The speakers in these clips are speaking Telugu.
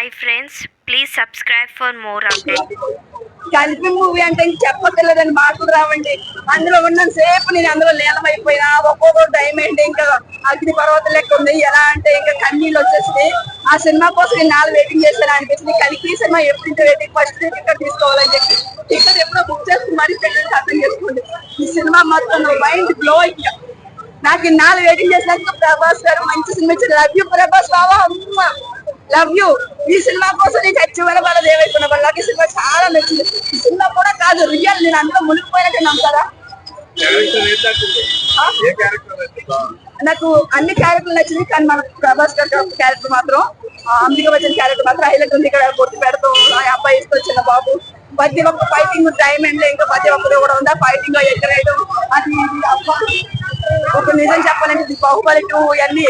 Hi friends please subscribe for more updates. కలిపి మూవీ అంటే ఇంక మాటలు రావండి. అందులో ఉన్న సేపు నేను అందులో లీలమైపోయినా ఒక్కొక్క టైం ఏంటి ఇంకా అగ్ని పర్వతం లెక్క ఉంది. ఎలా అంటే ఇంకా కన్నీళ్ళు వచ్చేసి ఆ సినిమా కోసం నేను నాలుగు వెయిటింగ్ చేశాను అనిపించింది కలిపి ఈ సినిమా ఎప్పుడు వెయిటింగ్ ఫస్ట్ టికెట్ తీసుకోవాలని చెప్పి. టికెట్ ఎప్పుడో బుక్ చేసుకుని మరీ పెళ్ళి అర్థం చేసుకోండి. ఈ సినిమా మొత్తం మైండ్ గ్లో అయ్యా నాకు నాలుగు వెయిటింగ్ చేసినాక ప్రభాస్ గారు మంచి సినిమా ఇచ్చారు. లవ్ యూ ప్రభాస్ బాబా అమ్మ. లవ్ యూ ఈ సినిమా కోసం నేను చచ్చి వల్ల వాళ్ళ దేవైపోయిన నాకు ఈ సినిమా చాలా నచ్చింది. ఈ సినిమా కూడా కాదు రియల్ నేను అందులో మునిగిపోయినట్టు నమ్ముతారా? ఆ? నాకు అన్ని క్యారెక్టర్లు నచ్చింది కానీ మన ప్రభాస్ గారి క్యారెక్టర్ మాత్రం ఆ, అంబిక వచ్చిన క్యారెక్టర్ మాత్రం హైలైట్ ఉంది ఇక్కడ గుర్తు పెడతాం అబ్బాయి ఇస్తొచ్చిన బాబు. ప్రతి ఒక్క ఫైటింగ్ టైం అండ్ ఇంకా ప్రతి ఒక్కరు కూడా ఉందా? ఫైటింగ్ ఎక్కడేయడం అది ఇది అబ్బా. ఒక నిజం చెప్పాలంటే బాహుబలి టూ ఇవన్నీ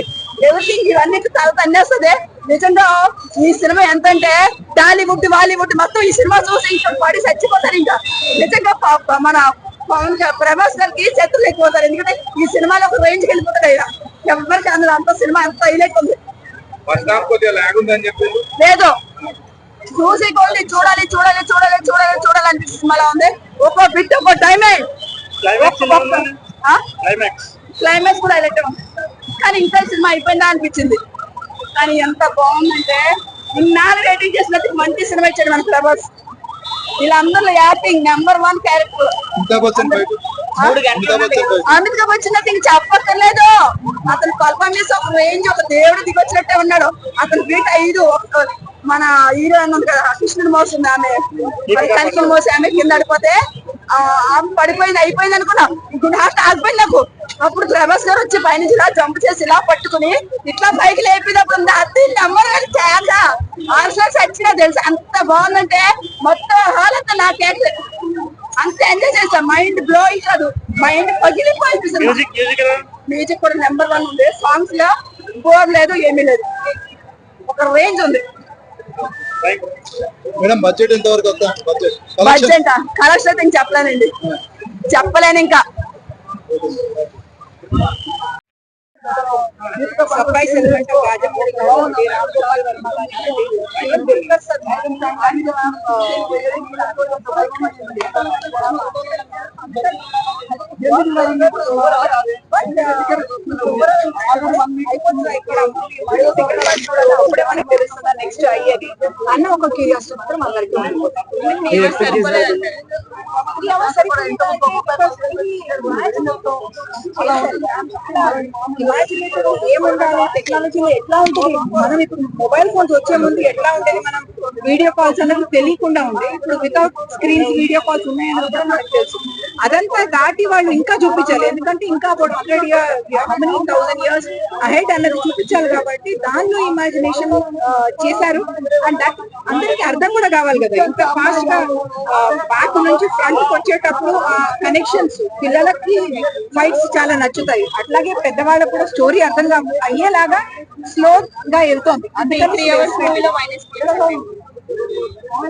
ఎవ్రీథింగ్ ఇవన్నీ తల తన్నేస్తుంది. నిజంగా ఈ సినిమా ఎంత అంటే టాలీవుడ్ బాలీవుడ్ మొత్తం ఈ సినిమా చూసి ఇంకా పడి చచ్చిపోతారు ఇంకా. నిజంగా మన పవన్ ప్రభాస్ గారికి చేతులు ఎక్కువతారు ఎందుకంటే ఈ సినిమాలో ఒక రేంజ్ వెళ్ళిపోతాడు ఆయన. ఎవరికి అందులో అంత సినిమా అంత హైలైట్ ఉంది. లేదు. చూసి కొద్ది చూడాలి చూడాలి చూడాలి చూడాలి చూడాలి అనిపిస్తుంది సినిమాలో ఉంది. ఒక్కో బిట్ ఒక్కో టైమే క్లైమాక్స్ కూడా హైలైట్ ఉంది కానీ ఇంకా సినిమా అయిపోయిందా అనిపించింది. కానీ ఎంత బాగుందంటే ఇన్నాళ్ళు రేటింగ్ చేసినట్టు మంచి సినిమా ఇచ్చాడు మన ప్రభాస్. వీళ్ళందరూ acting number one character. Amitabh వచ్చినట్టు ఇంక చెప్పక్కర్లేదు. అతను పర్ఫార్మెన్స్ ఒక రేంజ్ ఒక దేవుడు దిగొచ్చినట్టే ఉన్నాడు. అతను బీట్ ఐదు మన హీరో అన్నది కదా కృష్ణుడు మోసింది ఆమె. కనికలు మోసి ఆమె కింద పడిపోతే ఆ, ఆమె పడిపోయింది అయిపోయింది అనుకున్నా. హార్ట్ ఆగిపోయింది నాకు అప్పుడు ప్రభాస్ గారు వచ్చి పైనుంచి ఇలా జంప్ చేసి ఇలా పట్టుకుని ఇట్లా పైకి లేపినప్పుడు అది నెంబర్ చాలా ఆర్సల్ వచ్చినా తెలుసు? అంత బాగుందంటే మొత్తం హాల్ అంతా నా కేక్ అంత ఎంజాయ్ చేసా మైండ్ బ్లో కాదు. మైండ్ పగిలిపోయింది మ్యూజిక్ కూడా నెంబర్ వన్ ఉంది. సాంగ్స్లో బోర్ లేదు ఏమీ లేదు. ఒక రేంజ్ ఉంది. మేడం బడ్జెట్ ఎంత వరకు బడ్జెట్ కలెక్షన్ అయితే చెప్పలేనండి. చెప్పలేను ఇంకా. సర్ప్రైజ్ ఎలిమెంట్ రాజమౌళి గారు, వర్మ గారు, నెక్స్ట్ అయ్యేది అన్న ఒక క్యూరియాసిటీ మాత్రం అందరికీ ఏముండాలి టెక్నాలజీలో ఎట్లా ఉంటుంది మనం ఇప్పుడు మొబైల్ ఫోన్స్ వచ్చే ముందు ఎట్లా ఉండేది మనం వీడియో కాల్స్ అనేది తెలియకుండా ఉంది ఇప్పుడు వితౌట్ స్క్రీన్స్ వీడియో కాల్స్ ఉన్నాయని కూడా మనకు తెలుసు అదంతా దాటి వాళ్ళు ఇంకా చూపించాలి. ఎందుకంటే ఇంకా కూడా hundred year thousand years ahead అన్నది చూపించాలి కాబట్టి దానిలో ఇమాజినేషన్ చేశారు. అండ్ దట్ అందరికి అర్థం కూడా కావాలి కదా. ఇంత ఫాస్ట్గా బ్యాక్ నుంచి ఫ్రంట్ వచ్చేటప్పుడు ఆ కనెక్షన్స్ పిల్లలకి ఫైట్స్ చాలా నచ్చుతాయి. అట్లాగే పెద్దవాళ్ళకు కూడా స్టోరీ అర్థం అయ్యేలాగా స్లో గా వెళ్తోంది. అందుకని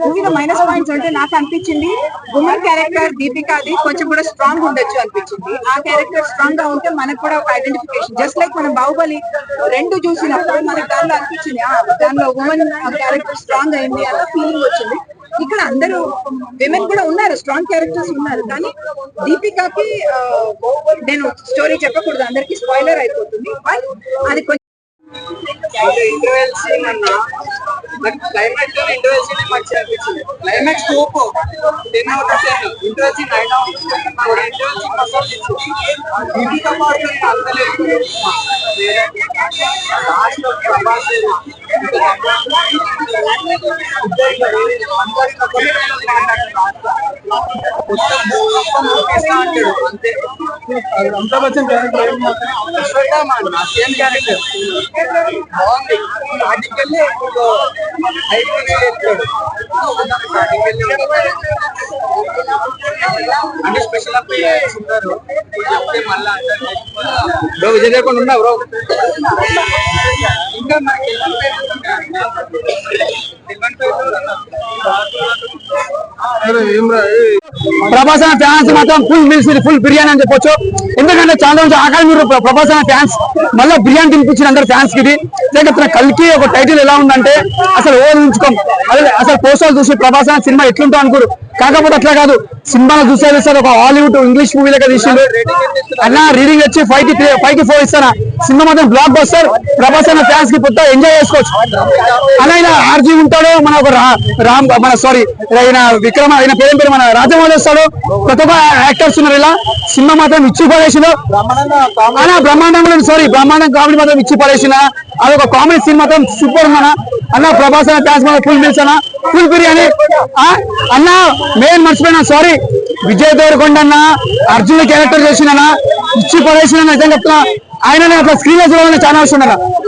మూవీలో మైనస్ పాయింట్స్ అంటే నాకు అనిపించింది ఉమెన్ క్యారెక్టర్ దీపికాది కొంచెం కూడా స్ట్రాంగ్ ఉండొచ్చు అనిపించింది. ఆ క్యారెక్టర్ స్ట్రాంగ్గా ఉంటే మనకు కూడా ఒక ఐడెంటిఫికేషన్ జస్ట్ లైక్ మనం బాహుబలి రెండు చూసినప్పుడు మనకు దానిలో అనిపించింది ఆ, దానిలో ఉమెన్ క్యారెక్టర్ స్ట్రాంగ్ అయింది అన్న ఫీలింగ్ వచ్చింది. ఇక్కడ అందరూ విమెన్ కూడా ఉన్నారు స్ట్రాంగ్ క్యారెక్టర్స్ ఉన్నారు. కానీ దీపికాకి నేను స్టోరీ చెప్పకూడదు అందరికి స్పాయిలర్ అయిపోతుంది. బట్ అది కొంచెం ఇంటర్వెల్ సీన్ అన్న. క్లైమాక్స్లో ఇంటర్వెల్ సీన్ మంచి అనిపించింది climax top ten out of ten interval scene nine out interval scene masala Deepika పాడుతుంది అందలేదు లాస్ట్లో ప్రభాస్ అంటాడు అంతే అమితాబ్ బచ్చన్ క్యారెక్టర్ ఏం సేమ్ క్యారెక్టర్ బాగుంది స్టార్టింగ్ వెళ్ళి ఇప్పుడు హైట్ చెప్తాడు స్టార్టింగ్ వెళ్ళి అంటే స్పెషల్ అప్పుడు ఉన్నారు చెప్తే మళ్ళా బ్రో విజయ్ లేకుండా ఉన్నా బ్రో? ఇంకా మనకి ప్రభాస్ అనే ఫ్యాన్స్ మాత్రం ఫుల్ మీల్స్ ఫుల్ బిర్యానీ అని చెప్పొచ్చు. ఎందుకంటే చాలా రోజు ఆకలి ప్రభాస్ అనే ఫ్యాన్స్ మళ్ళీ బిర్యానీ తినిపించిన అందరు ఫ్యాన్స్కి లేకపోతే కలికి కల్కి ఒక టైటిల్ ఎలా ఉందంటే అసలు ఓ ఉంచుకోం అసలు పోస్టర్ చూసి ప్రభాస్ అనే సినిమా ఎట్లుంటో అనుకోరు. కాకపోతే అట్లా కాదు. సినిమాలో చూసేది సార్ ఒక హాలీవుడ్ ఇంగ్లీష్ మూవీ లెక్క తీసిండు. అన్న రీడింగ్ వచ్చి ఫైవ్కి ఫైవ్కి ఫోర్ ఇస్తానా? సినిమా మాత్రం బ్లాక్ బస్టర్ ప్రభాస్ అన్న ఫ్యాన్స్కి పుట్ట ఎంజాయ్ చేసుకోవచ్చు. అలా ఆయన ఆర్జీ ఉంటాడు. మన ఒక రామ్ మన సారీ ఆయన విక్రమ ఆయన పేరు పేరు మన రాజమౌళి వస్తాడు. ప్రతి ఒక్క యాక్టర్స్ ఉన్నారు ఇలా. సినిమా మాత్రం ఇచ్చి పడేసిండు. అలా బ్రహ్మాండం సారీ బ్రహ్మాండం కామెడీ మాత్రం ఇచ్చి పడేసిన అదొక కామెడీ సీన్ మాత్రం సూపర్ ఉందన్న. అన్న ప్రభాస్ అన్న ఫ్యాన్స్ మాత్రం ఫుల్ మీల్స్ అన్న. ఫుల్ బిర్యానీ. ఆ, అన్న మెయిన్ మర్చిపోయినా సారీ విజయ్ దేవరకొండ అన్న అర్జున్ క్యారెక్టర్ చేసిన ఇచ్చి పడేసిన నిజంగా చెప్తున్నా. ఆయన అట్లా స్క్రీన్లో చూడాలని చాలా అవసరం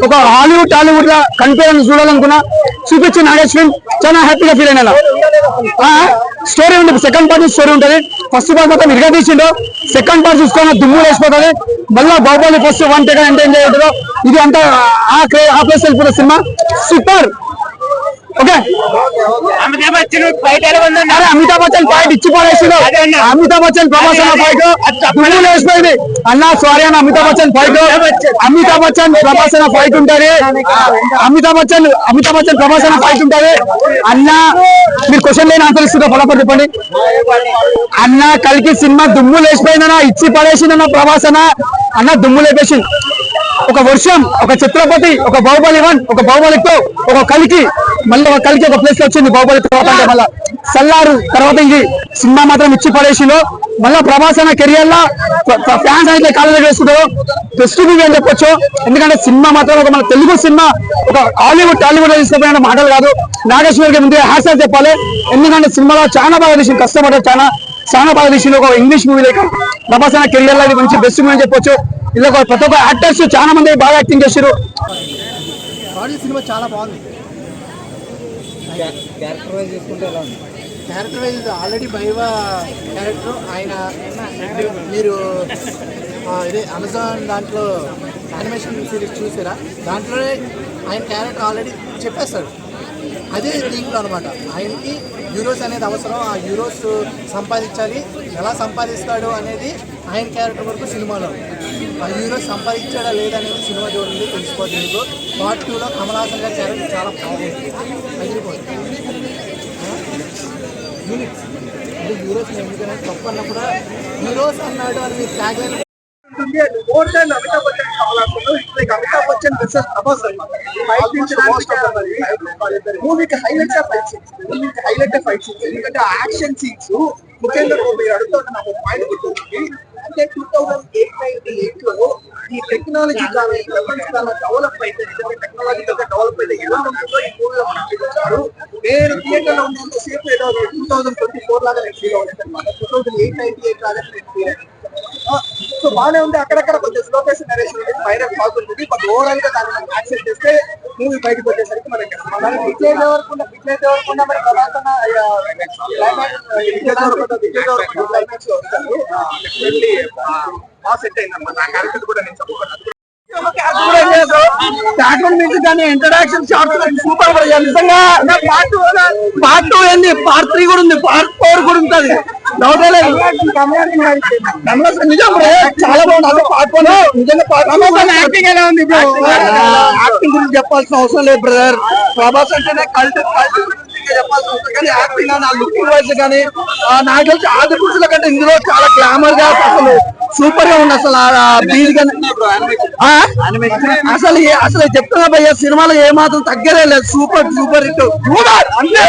ఒక హాలీవుడ్ టాలీవుడ్ లా కంపేర్ చూడాలనుకున్నా. చూపించిన నాగేశ్వరం చాలా హ్యాపీగా ఫీల్ అయినా స్టోరీ ఉంటుంది సెకండ్ పార్ట్ స్టోరీ ఉంటుంది. ఫస్ట్ బాల్ మొత్తం ఇరుగా తీసిండు. సెకండ్ బాల్ చూసుకొని దుమ్ము వేసిపోతుంది. మళ్ళీ బాహుబలి ఫస్ట్ వన్ టెక్ అంటే ఏం చేయదు ఇది అంతా ఆ ప్లేస్ వెళ్ళిపోతుంది cinema. Super okay. Amitabh Bachchan బయట ఎలా అరే అమితాబ్ బచ్చన్ ఫైట్ ఇచ్చి పడేసిండు అమితాబ్ బచ్చన్ ఫైట్ దుమ్ము లేచిపోయింది. అన్న సారీ అన్న అమితాబ్ బచ్చన్ ఫైట్ అమితాబ్ బచ్చన్. అన్న ఫైట్ ఉంటది. అమితాబ్ బచ్చన్ అమితాబ్ బచ్చన్ అన్న ఫైట్ ఉంటది. అన్న మీరు క్వశ్చన్ లేని ఆన్సర్ ఇస్తుందా ఫటాఫట్ చెప్పండి. అన్న కలికి సినిమా దుమ్ము లేచిపోయిందన్న ఇచ్చి పడేసిందన్న ప్రభాస్ అన్న. అన్న దుమ్ము లేపేసింది ఒక వర్షం ఒక ఛత్రపతి ఒక బాహుబలి వన్ ఒక బాహుబలితో ఒక కలికి మళ్ళీ ఒక కలికి ఒక ప్లేస్ వచ్చింది బాహుబలి తర్వాత అంటే మళ్ళా సల్లారు తర్వాత ఇది సినిమా మాత్రం ఇచ్చి పడేసిండు. మళ్ళా ప్రభాస్ కెరియర్ లా ఫ్యాన్స్ అయితే కాలేజ్ వేసుకుంటారు. బెస్ట్ మూవీ అని చెప్పొచ్చు. ఎందుకంటే సినిమా మాత్రం ఒక మన తెలుగు సినిమా ఒక హాలీవుడ్ టాలీవుడ్ తీసుకుపోయిన మాటలు కాదు. నాగేశ్వరికి ముందే హాస్యాలు చెప్పాలి. ఎందుకంటే సినిమాలో చాలా బాగా తీసింది కష్టపడ్డారు చాలా చాలా బాగా తీసింది ఒక ఇంగ్లీష్ మూవీ లేక ప్రభాస్ అన్న కెరియర్లో మంచి బెస్ట్ మూవీ అని చెప్పొచ్చు. ఇలా ప్రతి ఒక్క యాక్టర్స్ చాలా మంది బాగా యాక్టింగ్ చేశారు సినిమా చాలా బాగుంది. క్యారెక్టర్ వైజ్ చేసుకుంటే ఎలా ఉంది వైజ్ ఆల్రెడీ బైవా క్యారెక్టర్ ఆయన మీరు ఇదే అమెజాన్ దాంట్లో యానిమేషన్ సిరీస్ చూసారా? దాంట్లోనే ఆయన క్యారెక్టర్ ఆల్రెడీ చెప్పేస్తాడు అదే దీంట్లో అనమాట ఆయనకి యూరోస్ అనేది అవసరం. ఆ యూరోస్ సంపాదించాలి. ఎలా సంపాదిస్తాడు అనేది ఆయన క్యారెక్టర్ వరకు సినిమాలో. ఆ యూరోస్ సంపాదించాడా లేదనేది సినిమా చూడండి తెలిసిపోతుంది మీకు పార్ట్ టూలో కమలాసన్ గారి క్యారెక్టర్ చాలా బాగుంది. అదిరిపోతుంది యూనిట్స్ అంటే యూరోస్ ఎందుకంటే తప్పు అన్నప్పుడు యూరోస్ అన్నాడు అని మీరు tag line more than Amitabh Bachchan కావాలనుకున్నాను like Amitabh Bachchan versus Prabhas మూవీకి హైలైట్స్ ఫైట్ సీన్స్ మూవీకి హైలైట్ ఫైట్ సీన్స్ ఎందుకంటే యాక్షన్ సీన్స్ ముఖ్యంగా మీరు అడుగుతున్న నాకు పాయింట్ గుర్తుంది అంటే టూ థౌసండ్ ఎయిట్ నైన్టీ ఎయిట్లో ఈ టెక్నాలజీ కానీ వెపన్స్ కానీ డెవలప్ అయితే టెక్నాలజికల్గా డెవలప్ అయితే ఎలా ఉంటుందో ఈ మూవీలో మనం చూపించారు నేను థియేటర్లో ఉన్నంత సేపు ఏదో టూ థౌసండ్ ట్వంటీ ఫోర్ లాగా నేను ఫీల్ అనమాట two thousand eight ninety eight లాగా నేను ఫీల్ అయ్యాను సో బాగానే ఉంది. అక్కడక్కడ కొంచెం స్లో పేస్ నరేషన్ ఉంది వైరల్ బాగుంటుంది బట్ ఓవరాల్గా దాన్ని మనం యాక్సెప్ట్ చేస్తే మూవీ బయటకు వచ్చేసరికి మనకి మరి విజయ్ దేవరకొండ విజయ్ దేవరకొండ మరి తర్వాత విజయ్ దేవరకొండ విజయ్ దేవరకొండ క్లైమాక్స్లో వస్తారు డెఫినెట్లీ బాగా సెట్ అయిందన్నమాట నా క్యారెక్టర్ కూడా నేను చెప్పుకున్నాను బ్యాక్గ్రౌండ్ మ్యూజిక్ కానీ ఇంట్రడక్షన్ షార్ట్స్ సూపర్ నిజంగా పార్ట్ పార్ట్ టూ ఏంది? పార్ట్ త్రీ కూడా ఉంది. పార్ట్ ఫోర్ కూడా ఉంటుంది. డౌట్ లేదు. నిజం bro. చాలా బాగుంది. అదే పార్ట్ వన్ నిజంగా పార్ట్ యాక్టింగ్ ఎలా ఉంది యాక్టింగ్ గురించి చెప్పాల్సిన అవసరం లేదు బ్రదర్ ప్రభాస్ అంటేనే కల్ట్ కల్ట్ చెప్పాల్సిన అవసరం కానీ యాక్టింగ్ కానీ ఆ లుకింగ్ వైజ్ కానీ ఆ నాకు తెలిసి ఆది పురుషుల కంటే ఇందులో చాలా గ్లామర్గా అసలు సూపర్గా ఉంది అసలు? అసలు అసలు చెప్తున్నా భయ్య సినిమాలో ఏ మాత్రం తగ్గదే లేదు. Super super hit. అంతే